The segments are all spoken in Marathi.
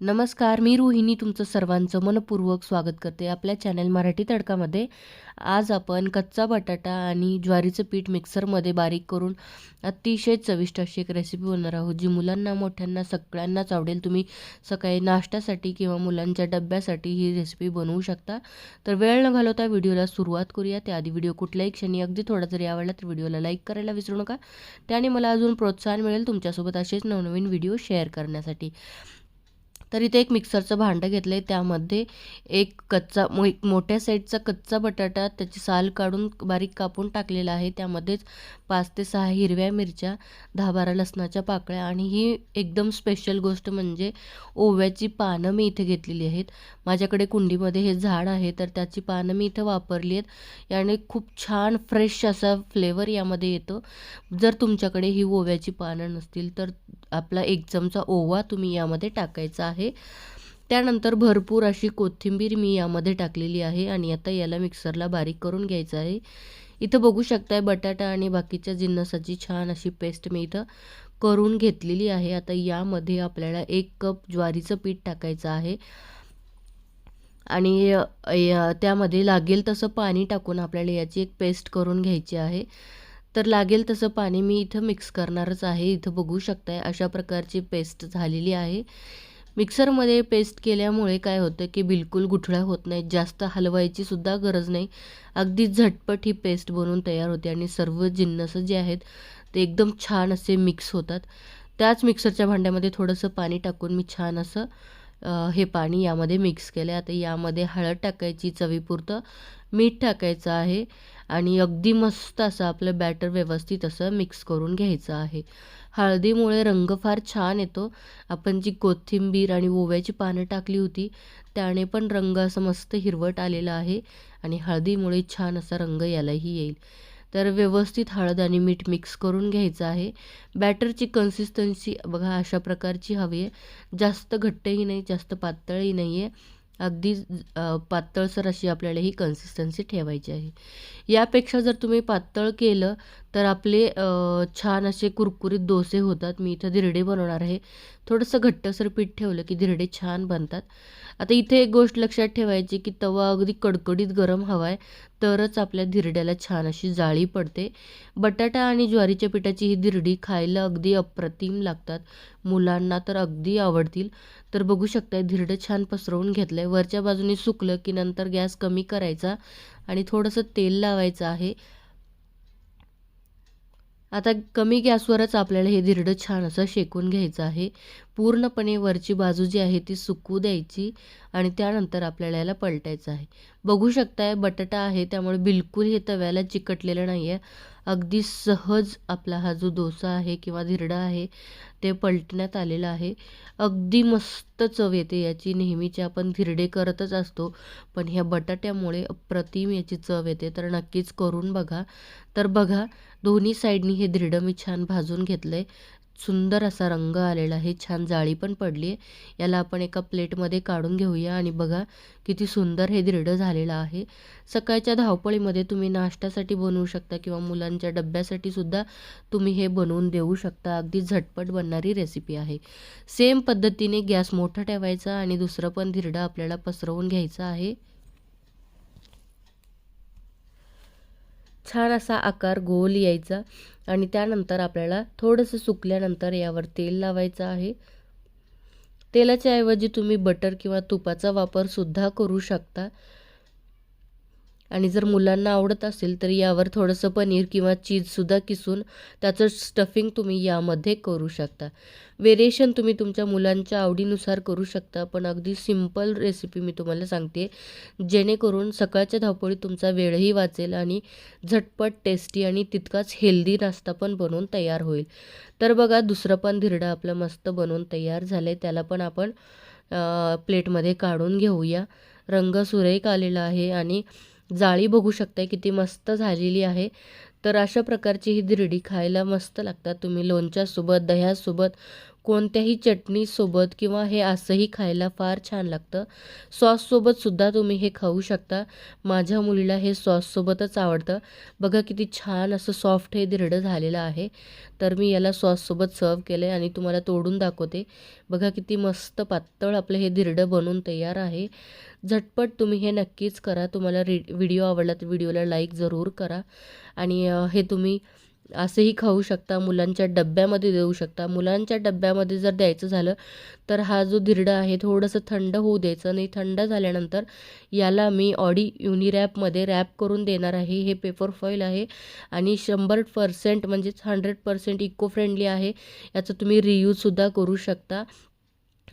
नमस्कार मी रोहिणी तुमचं सर्वांचं मनपूर्वक स्वागत करते आपल्या चॅनल मराठी तडकामध्ये. आज आपण कच्चा बटाटा आणि ज्वारीचं पीठ मिक्सरमध्ये बारीक करून अतिशय चविष्ट अशी एक रेसिपी बनवणार आहोत जी मुलांना मोठ्यांना सगळ्यांनाच आवडेल. तुम्ही सकाळी नाश्त्यासाठी किंवा मुलांच्या डब्यासाठी ही रेसिपी बनवू शकता. तर वेळ न घालवता व्हिडिओला सुरुवात करूया. त्याआधी व्हिडिओ कुठल्याही क्षणी अगदी थोडा जरी आवडला तर व्हिडिओला लाईक करायला विसरू नका. त्याने मला अजून प्रोत्साहन मिळेल तुमच्यासोबत असेच नवनवीन व्हिडिओ शेअर करण्यासाठी. तर इथे एक मिक्सरचं भांडं घेतलं आहे त्यामध्ये एक कच्चा मो एक मोठ्या साईजचा कच्चा बटाटा त्याची साल काढून बारीक कापून टाकलेला आहे. त्यामध्येच पाच ते सहा हिरव्या मिरच्या दहा बारा लसणाच्या पाकळ्या आणि ही एकदम स्पेशल गोष्ट म्हणजे ओव्याची पानं मी इथे घेतलेली आहेत. माझ्याकडे कुंडीमध्ये हे झाड आहे तर त्याची पानं मी इथं वापरली आहेत. याने खूप छान फ्रेश असा फ्लेवर यामध्ये येतो. जर तुमच्याकडे ही ओव्याची पानं नसतील तर आपला एक चमचा ओवा तुम्ही यामध्ये टाकायचा आहे. त्यानंतर भरपूर अशी कोथिंबीर मी यामध्ये टाकलेली आहे आणि आता याला मिक्सरला बारीक करून घ्यायचं आहे. इथं बघू शकताय बटाटा आणि बाकीच्या जिन्नसाची छान अशी पेस्ट मी इथं करून घेतलेली आहे. आता यामध्ये आपल्याला एक कप ज्वारीचं पीठ टाकायचं आहे. आणि त्यामध्ये लागेल तसं पाणी टाकून आपल्याला याची एक पेस्ट करून घ्यायची आहे. तर लागेल तसं पाणी मी इथं मिक्स करणारच आहे. इथं बघू शकताय अशा प्रकारची पेस्ट झालेली आहे. मिक्सरमध्ये पेस्ट केल्यामुळे काय होतं की बिलकुल गुठळ्या होत नाहीत. जास्त हलवायची सुद्धा गरज नाही. अगदी झटपट ही पेस्ट बनवून तयार होते आणि सर्व जिन्नस जे आहेत ते एकदम छान असे मिक्स होतात. त्याच मिक्सरच्या भांड्यामध्ये थोडंसं पाणी टाकून मी छान असं हे पाणी यामध्ये मिक्स केलं आहे आता यामध्ये हळद टाकायची चवीपुरतं मीठ टाकायचं आहे आणि अगदी मस्त असं आपलं बॅटर व्यवस्थित असं मिक्स करून घ्यायचं आहे. हळदीमुळे रंग फार छान येतो. आपण जी कोथिंबीर आणि ओव्याची पानं टाकली होती त्याने पण रंग असं मस्त हिरवट आलेला आहे आणि हळदीमुळे छान असा रंग यालाही येईल. तर व्यवस्थित हळद आणि मीठ मिक्स करून घ्यायचं आहे. बॅटरची कन्सिस्टन्सी बघा अशा प्रकारची हवी आहे. जास्त घट्टही नाही जास्त पातळही नाही आहे अगदी पातळसर अशी आपल्याला ही कन्सिस्टन्सी ठेवायची आहे. यापेक्षा जर तुम्ही पातळ केलं तर आपले छान असे कुरकुरीत डोसे होतात. मी इथं धिरडे बनवणार आहे. थोडंसं घट्टसर पीठ ठेवलं की धिरडे छान बनतात. आता इथे एक गोष्ट लक्षात ठेवायची की तवा अगदी कडकडीत गरम हवा आहे तरच आपल्या धिरड्याला छान अशी जाळी पडते. बटाटा आणि ज्वारीच्या पिठाची ही धिरडी खायला अगदी अप्रतिम लागतात. मुलांना तर अगदी आवडतील. तर बघू शकताय धिरडं छान पसरवून घेतलं आहे वरच्या बाजूने सुकलं की नंतर गॅस कमी करायचा आणि थोडंसं तेल लावायचं आहे. आता कमी गॅसवरच आपल्याला हे धिरडं छान असं शेकून घ्यायचं आहे. पूर्णपणे वरची बाजू जी आहे ती सुकू द्यायची आणि त्यानंतर आपल्याला याला पलटायचं आहे. बघू शकताय बटाटा आहे त्यामुळे बिलकुल हे तव्याला चिकटलेलं नाही आहे अगदी सहज आपला हा जो डोसा आहे किंवा धिरडा आहे ते पलटण्यात आलेलं आहे. अगदी मस्त चव येते याची. नेहमीची आपण धिरडे करतच असतो पण ह्या बटाट्यामुळे अप्रतिम याची चव येते. तर नक्कीच करून बघा. तर बघा दोन्ही साईडनी हे धिरडं मी छान भाजून घेतलं आहे सुंदर असा रंग आलेला आहे. छान जाळी पण पडली आहे याला आपण एका प्लेटमध्ये काढून घेऊया आणि बघा किती सुंदर हे धिरडं झालेलं आहे. सकाळच्या धावपळीमध्ये तुम्ही नाश्त्यासाठी बनवू शकता किंवा मुलांच्या डब्यासाठी सुद्धा तुम्ही हे बनवून देऊ शकता. अगदी झटपट बनणारी रेसिपी आहे. सेम पद्धतीने गॅस मोठा ठेवायचा आणि दुसरं पण धिरडं आपल्याला पसरवून घ्यायचं आहे. छान असा आकार गोल यायचा. आणि त्यानंतर आपल्याला थोडंसं सुकल्यानंतर यावर तेल लावायचं आहे. तेलाच्या ऐवजी तुम्ही बटर किंवा तुपाचा वापरसुद्धा करू शकता. आणि जर मुलांना आवडत असेल तर यावर थोडंसं पनीर किंवा चीजसुद्धा किसून त्याचं स्टफिंग तुम्ही यामध्ये करू शकता. वेरिएशन तुम्ही तुमच्या मुलांच्या आवडीनुसार करू शकता पण अगदी सिंपल रेसिपी मी तुम्हाला सांगते जेणेकरून सकाळच्या धावपळीत तुमचा वेळही वाचेल आणि झटपट टेस्टी आणि तितकाच हेल्दी नाश्ता पण बनवून तयार होईल. तर बघा दुसरं पण धिरडा आपलं मस्त बनवून तयार झालं आहे त्याला पण आपण प्लेटमध्ये काढून घेऊया. रंग सुरेख आलेला आहे आणि जाळी बघू शकता किती मस्त झालेली आहे. तर अशा प्रकारची ही धिरडी खायला मस्त लागतात तुम्ही लोणच्यासोबत दह्यासोबत. कोणत्याही चटणीसोबत किंवा हे असंही खायला फार छान लागतं. सॉससोबतसुद्धा तुम्ही हे खाऊ शकता. माझ्या मुलीला हे सॉससोबतच आवडतं. बघा किती छान असं सॉफ्ट हे धिरडं झालेलं आहे. तर मी याला सॉससोबत सर्व केलं आहे आणि तुम्हाला तोडून दाखवते. बघा किती मस्त पातळ आपलं हे धिरडं बनून तयार आहे. झटपट तुम्ही हे नक्कीच करा. तुम्हाला रि व्हिडिओ आवडला तर व्हिडिओला लाईक जरूर करा. आणि हे तुम्ही असंही खाऊ शकता मुलांच्या डब्यामध्ये देऊ शकता. मुलांच्या डब्यामध्ये जर द्यायचं झालं तर हा जो धिरडा आहे थोडंसं थंड होऊ द्यायचं आणि थंड झाल्यानंतर याला मी ऑडी युनिरॅपमध्ये रॅप करून देणार आहे. हे पेपर फॉईल आहे आणि शंभर पर्सेंट म्हणजेच हंड्रेड पर्सेंट इको फ्रेंडली आहे. याचं तुम्ही रियूजसुद्धा करू शकता.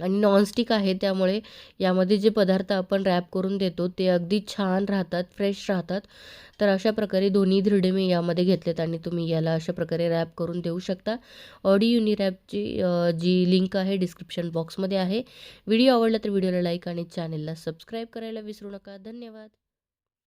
आणि नॉनस्टिक आहे त्यामुळे यामध्ये जे पदार्थ आपण रॅप करून देतो ते अगदी छान राहतात फ्रेश राहतात. तर अशा प्रकारे दोन्ही धिरडे मी यामध्ये घेतलेत आणि तुम्ही याला अशा प्रकारे रॅप करून देऊ शकता. ऑडी युनिरॅपची जी लिंक आहे डिस्क्रिप्शन बॉक्समध्ये आहे. व्हिडिओ आवडला तर व्हिडिओला लाईक आणि चॅनेलला सबस्क्राईब करायला विसरू नका. धन्यवाद.